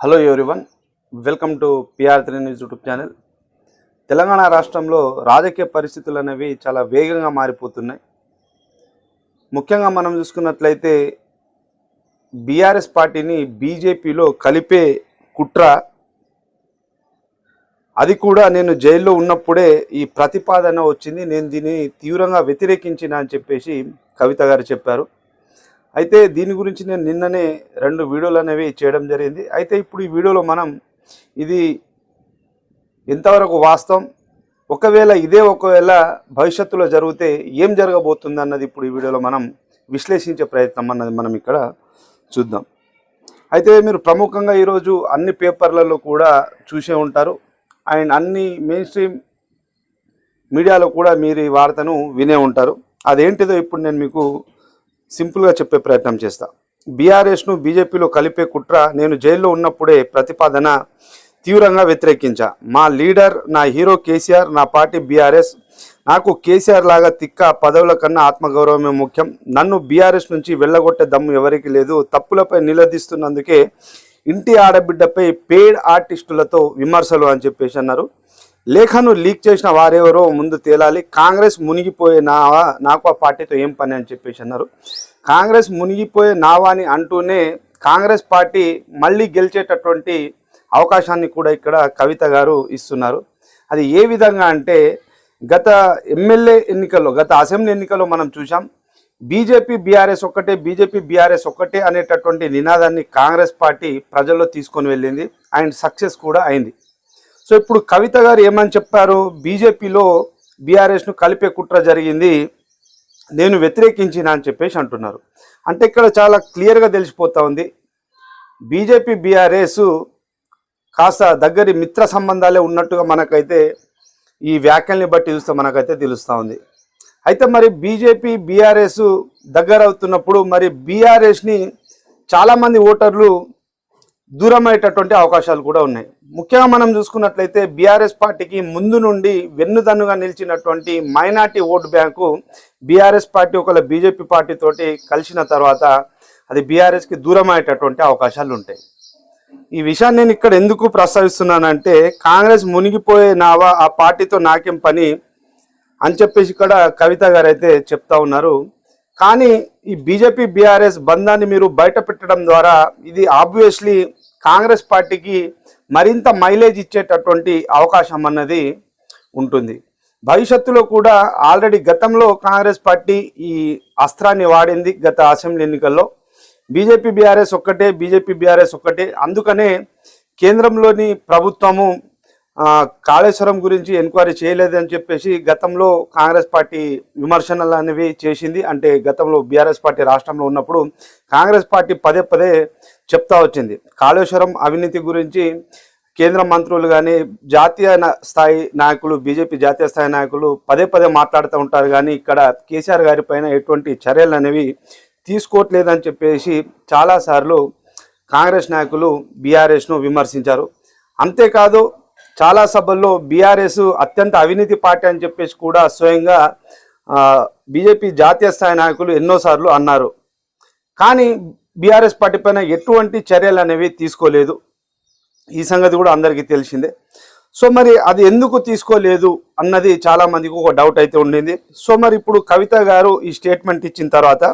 Hello everyone welcome to PR three news YouTube channel Telangana రాష్ట్రంలో రాజకీయ పరిస్థితులు అనేవి చాలా వేగంగా మారిపోతున్నాయి. ముఖ్యంగా మనం చూసుకున్నట్లయితే బీఆర్ఎస్ పార్టీని బీజేపీలో కలిపే కుట్ర అది కూడా నేను జైల్లో ఉన్నప్పుడే ఈ ప్రతిపాదన వచ్చింది. నేను దీన్ని తీవ్రంగా వ్యతిరేకించిన అని చెప్పేసి కవిత గారు చెప్పారు. అయితే దీని గురించి నేను నిన్ననే రెండు వీడియోలు అనేవి చేయడం జరిగింది. అయితే ఇప్పుడు ఈ వీడియోలో మనం ఇది ఎంతవరకు వాస్తవం? ఒకవేళ ఇదే ఒకవేళ భవిష్యత్తులో జరిగితే ఏం జరగబోతుంది అన్నది ఇప్పుడు ఈ వీడియోలో మనం విశ్లేషించే ప్రయత్నం అన్నది మనం ఇక్కడ చూద్దాం. అయితే మీరు ప్రముఖంగా ఈరోజు అన్ని పేపర్లలో కూడా చూసే ఉంటారు. అండ్ అన్ని మెయిన్ స్ట్రీమ్ మీడియాలో కూడా మీరు ఈ వార్తను వినే ఉంటారు. అదేంటిదో ఇప్పుడు నేను మీకు సింపుల్గా చెప్పే ప్రయత్నం చేస్తా. బీఆర్ఎస్ను బీజేపీలో కలిపే కుట్ర నేను జైల్లో ఉన్నప్పుడే ప్రతిపాదన తీవ్రంగా వ్యతిరేకించా. మా లీడర్ నా హీరో కేసీఆర్ నా పార్టీ బీఆర్ఎస్ నాకు కేసీఆర్ లాగా తిక్క పదవుల కన్నా ఆత్మగౌరవమే ముఖ్యం. నన్ను బీఆర్ఎస్ నుంచి వెళ్ళగొట్టే దమ్ము ఎవరికి లేదు. తప్పులపై నిలదీస్తున్నందుకే ఇంటి ఆడబిడ్డపై పేడ్ ఆర్టిస్టులతో విమర్శలు అని చెప్పేసి అన్నారు. లేఖను లీక్ చేసిన వారెవరో ముందు తేలాలి. కాంగ్రెస్ మునిగిపోయే నావా నాకు ఆ పార్టీతో ఏం పని అని చెప్పేసి అన్నారు. కాంగ్రెస్ మునిగిపోయే నావా అని అంటూనే కాంగ్రెస్ పార్టీ మళ్ళీ గెలిచేటటువంటి అవకాశాన్ని కూడా ఇక్కడ కవిత గారు ఇస్తున్నారు. అది ఏ విధంగా అంటే గత ఎమ్మెల్యే ఎన్నికల్లో గత అసెంబ్లీ ఎన్నికల్లో మనం చూసాం బీజేపీ బీఆర్ఎస్ ఒక్కటే బీజేపీ బీఆర్ఎస్ ఒక్కటే అనేటటువంటి నినాదాన్ని కాంగ్రెస్ పార్టీ ప్రజల్లో తీసుకొని వెళ్ళింది. అండ్ సక్సెస్ కూడా అయింది. సో ఇప్పుడు కవిత గారు ఏమని చెప్పారు? బీజేపీలో బీఆర్ఎస్ను కలిపే కుట్ర జరిగింది. నేను వ్యతిరేకించిన అని చెప్పేసి అంటున్నారు. అంటే ఇక్కడ చాలా క్లియర్గా తెలిసిపోతా ఉంది. బీజేపీ బీఆర్ఎస్ కాస్త దగ్గరి మిత్ర సంబంధాలే ఉన్నట్టుగా మనకైతే ఈ వ్యాఖ్యల్ని బట్టి చూస్తే మనకైతే తెలుస్తూ ఉంది. అయితే మరి బీజేపీ బీఆర్ఎస్ దగ్గర అవుతున్నప్పుడు మరి బీఆర్ఎస్ని చాలామంది ఓటర్లు దూరమయ్యేటటువంటి అవకాశాలు కూడా ఉన్నాయి. ముఖ్యంగా మనం చూసుకున్నట్లయితే బీఆర్ఎస్ పార్టీకి ముందు నుండి వెన్నుదన్నుగా నిలిచినటువంటి minority vote bank BRS party ఒకవేళ బీజేపీ పార్టీతోటి కలిసిన తర్వాత అది బీఆర్ఎస్కి దూరం అయ్యేటటువంటి అవకాశాలు ఉంటాయి. ఈ విషయాన్ని నేను ఇక్కడ ఎందుకు ప్రస్తావిస్తున్నానంటే కాంగ్రెస్ మునిగిపోయే నావా ఆ పార్టీతో నాకేం పని అని చెప్పేసి ఇక్కడ కవిత గారు అయితే చెప్తా ఉన్నారు. కానీ ఈ బీజేపీ బీఆర్ఎస్ బంధాన్ని మీరు బయట పెట్టడం ద్వారా ఇది ఆబ్వియస్లీ కాంగ్రెస్ పార్టీకి మరింత మైలేజ్ ఇచ్చేటటువంటి అవకాశం అన్నది ఉంటుంది. భవిష్యత్తులో కూడా ఆల్రెడీ గతంలో కాంగ్రెస్ పార్టీ ఈ అస్త్రాన్ని వాడింది గత అసెంబ్లీ ఎన్నికల్లో. బీజేపీ బీఆర్ఎస్ ఒక్కటే బీజేపీ బీఆర్ఎస్ ఒక్కటే. అందుకనే కేంద్రంలోని ప్రభుత్వము కాళేశ్వరం గురించి ఎంక్వైరీ చేయలేదని చెప్పేసి గతంలో కాంగ్రెస్ పార్టీ విమర్శనలు అనేవి చేసింది. అంటే గతంలో బీఆర్ఎస్ పార్టీ రాష్ట్రంలో ఉన్నప్పుడు కాంగ్రెస్ పార్టీ పదే పదే చెప్తా వచ్చింది. కాళేశ్వరం అవినీతి గురించి కేంద్ర మంత్రులు కానీ జాతీయ స్థాయి నాయకులు బీజేపీ జాతీయ స్థాయి నాయకులు పదే పదే మాట్లాడుతూ ఉంటారు. కానీ ఇక్కడ కేసీఆర్ గారి పైన ఎటువంటి చర్యలు అనేవి తీసుకోవట్లేదని చెప్పేసి చాలాసార్లు కాంగ్రెస్ నాయకులు బీఆర్ఎస్ను విమర్శించారు. అంతేకాదు చాలా సభల్లో బీఆర్ఎస్ అత్యంత అవినీతి పార్టీ అని చెప్పేసి కూడా స్వయంగా బీజేపీ జాతీయ స్థాయి నాయకులు ఎన్నోసార్లు అన్నారు. కానీ బీఆర్ఎస్ పార్టీ పైన ఎటువంటి చర్యలు అనేవి తీసుకోలేదు. ఈ సంగతి కూడా అందరికీ తెలిసిందే. సో మరి అది ఎందుకు తీసుకోలేదు అన్నది చాలామందికి ఒక డౌట్ అయితే ఉండింది. సో మరి ఇప్పుడు కవిత గారు ఈ స్టేట్మెంట్ ఇచ్చిన తర్వాత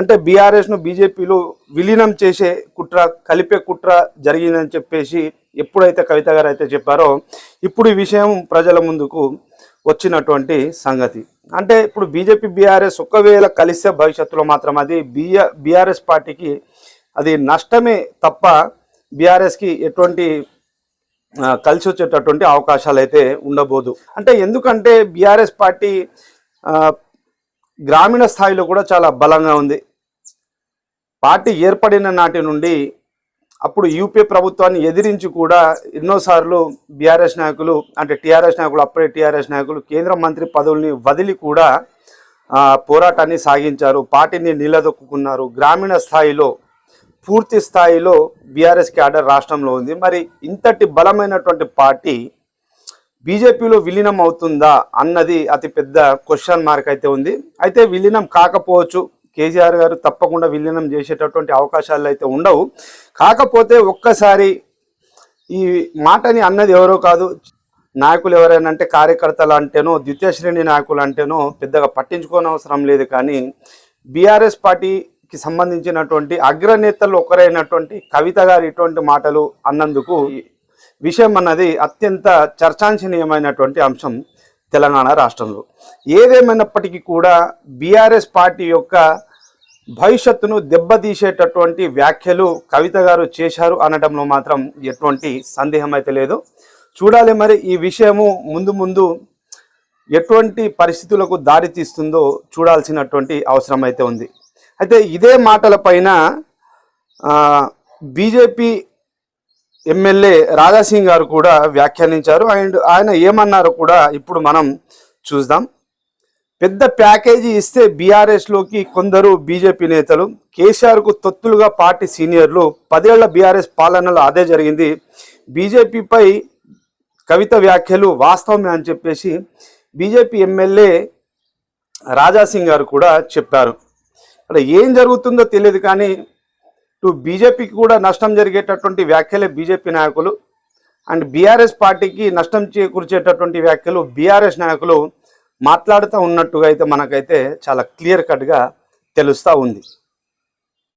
అంటే బీఆర్ఎస్ను బీజేపీలో విలీనం చేసే కుట్ర కలిపే కుట్ర జరిగిందని చెప్పేసి ఎప్పుడైతే కవిత గారు అయితే చెప్పారో ఇప్పుడు ఈ విషయం ప్రజల ముందుకు వచ్చినటువంటి సంగతి. అంటే ఇప్పుడు బీజేపీ బీఆర్ఎస్ ఒకవేళ కలిస్తే భవిష్యత్తులో మాత్రం అది బీఆర్ బీఆర్ఎస్ పార్టీకి అది నష్టమే తప్ప బీఆర్ఎస్కి ఎటువంటి కలిసి వచ్చేటటువంటి అవకాశాలు అయితే ఉండబోదు. అంటే ఎందుకంటే బీఆర్ఎస్ పార్టీ గ్రామీణ స్థాయిలో కూడా చాలా బలంగా ఉంది. పార్టీ ఏర్పడిన నాటి నుండి అప్పుడు యూపీ ప్రభుత్వాన్ని ఎదిరించి కూడా ఎన్నోసార్లు బీఆర్ఎస్ నాయకులు అంటే టీఆర్ఎస్ నాయకులు అప్పుడే టీఆర్ఎస్ నాయకులు కేంద్ర మంత్రి పదవుల్ని వదిలి కూడా పోరాటాన్ని సాగించారు. పార్టీని నిలదొక్కున్నారు. గ్రామీణ స్థాయిలో పూర్తి స్థాయిలో బీఆర్ఎస్ క్యాడర్ రాష్ట్రంలో ఉంది. మరి ఇంతటి బలమైనటువంటి పార్టీ బీజేపీలో విలీనం అవుతుందా అన్నది అతి పెద్ద క్వశ్చన్ మార్క్ అయితే ఉంది. అయితే విలీనం కాకపోవచ్చు కేసీఆర్ గారు తప్పకుండా విలీనం చేసేటటువంటి అవకాశాలు అయితే ఉండవు. కాకపోతే ఒక్కసారి ఈ మాటని అన్నది ఎవరో కాదు నాయకులు ఎవరైనా అంటే కార్యకర్తలు అంటేనో ద్వితీయ శ్రేణి నాయకులు అంటేనో పెద్దగా పట్టించుకోనవసరం లేదు కానీ బీఆర్ఎస్ పార్టీకి సంబంధించినటువంటి అగ్రనేతలు ఒకరైనటువంటి కవిత గారు ఇటువంటి మాటలు అన్నందుకు విషయం అన్నది అత్యంత చర్చాంశనీయమైనటువంటి అంశం. తెలంగాణ రాష్ట్రంలో. ఏదేమైనప్పటికీ కూడా బీఆర్ఎస్ పార్టీ యొక్క భవిష్యత్తును దెబ్బతీసేటటువంటి వ్యాఖ్యలు కవిత గారు చేశారు అనడంలో మాత్రం ఎటువంటి సందేహం అయితే లేదు. చూడాలి మరి ఈ విషయము ముందు ముందు ఎటువంటి పరిస్థితులకు దారి తీస్తుందో చూడాల్సినటువంటి అవసరం అయితే ఉంది. అయితే ఇదే మాటల పైన బీజేపీ ఎమ్మెల్యే రాజాసింగ్ గారు కూడా వ్యాఖ్యానించారు. అండ్ ఆయన ఏమన్నారో కూడా ఇప్పుడు మనం చూద్దాం. పెద్ద ప్యాకేజీ ఇస్తే బీఆర్ఎస్లోకి కొందరు బీజేపీ నేతలు కేసీఆర్కు తొత్తులుగా పార్టీ సీనియర్లు పదేళ్ళ బీఆర్ఎస్ పాలనలో అదే జరిగింది. బీజేపీపై కవిత వ్యాఖ్యలు వాస్తవమే అని చెప్పేసి బీజేపీ ఎమ్మెల్యే రాజాసింగ్ గారు కూడా చెప్పారు. అక్కడ ఏం జరుగుతుందో తెలియదు కానీ ఇటు బీజేపీకి కూడా నష్టం జరిగేటటువంటి వ్యాఖ్యలే బీజేపీ నాయకులు. అండ్ బీఆర్ఎస్ పార్టీకి నష్టం చేకూర్చేటటువంటి వ్యాఖ్యలు బీఆర్ఎస్ నాయకులు మాట్లాడుతూ ఉన్నట్టుగా అయితే మనకైతే చాలా క్లియర్ కట్గా తెలుస్తూ ఉంది.